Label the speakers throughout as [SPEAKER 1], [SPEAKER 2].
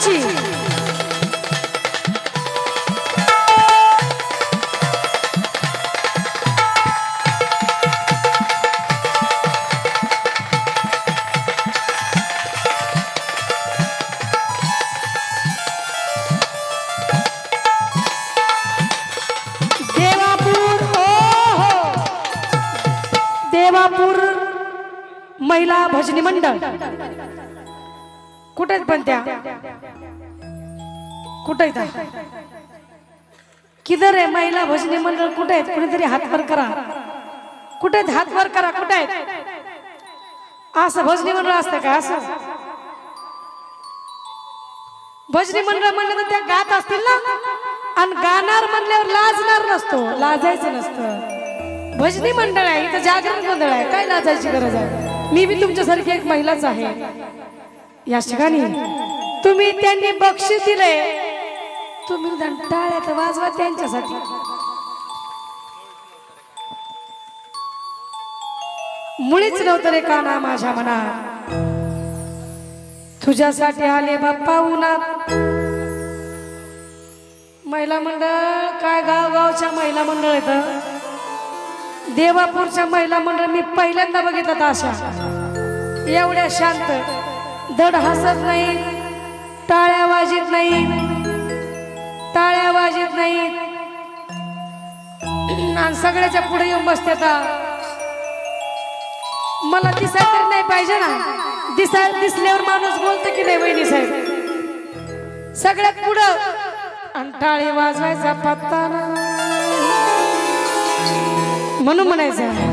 [SPEAKER 1] नाची हो, हो. महिला भजनी मंडळ. कुठे आहेत पण त्या? कुठे किधर आहे? महिला भजनी मंडळ कुठे आहेत? कुणीतरी हातभर करा. कुठे आहेत? हात करा. कुठे आहेत? असं भजनी मंडळ असतं का? असं? भजनी मंडळ म्हणलं तर त्या गात असतील ना? आणि गाणार म्हणल्यावर लाजणार नसतो. लाजायचं नसतं. भजनी मंडळ आहे. इथं जागरण मंडळ आहे. काय लाजायची गरज आहे? मी बी तुमच्यासारखी एक महिलाच आहे. या ठिकाणी. तुम्ही त्यांनी बक्षीस दिले तुम्ही टाळ्यात वाजवा त्यांच्यासाठी. मुळीच नव्हतं रे काना माझ्या मना तुझ्यासाठी आले बाप्पा उन्हात महिला मंडळ काय गाव गावच्या महिला मंडळ येत देवापूरच्या महिला मंडळ मी पहिल्यांदा बघितलं अशा. एवढ्या शांत. धड हसत नाही टाळ्या वाजत नाही टाळ्या वाजत नाही. आणि सगळ्याच्या पुढे येऊन बसते मला दिसाय तरी नाही पाहिजे ना. दिसाय दिसल्यावर माणूस बोलतो की नाही वहिनी साहेब? सगळ्यात पुढं आणि टाळी वाजवायचा पत्ता म्हणून म्हणायचं.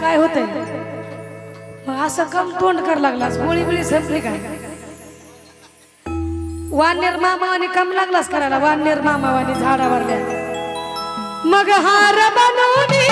[SPEAKER 1] काय होतंय? मग असं कम तोंड कर लागलास गोळी बिळी संपली काय? वानेर मामावानी कम लागलास करायला वानेर मामावानी झाडावरल्या मग हार बनवली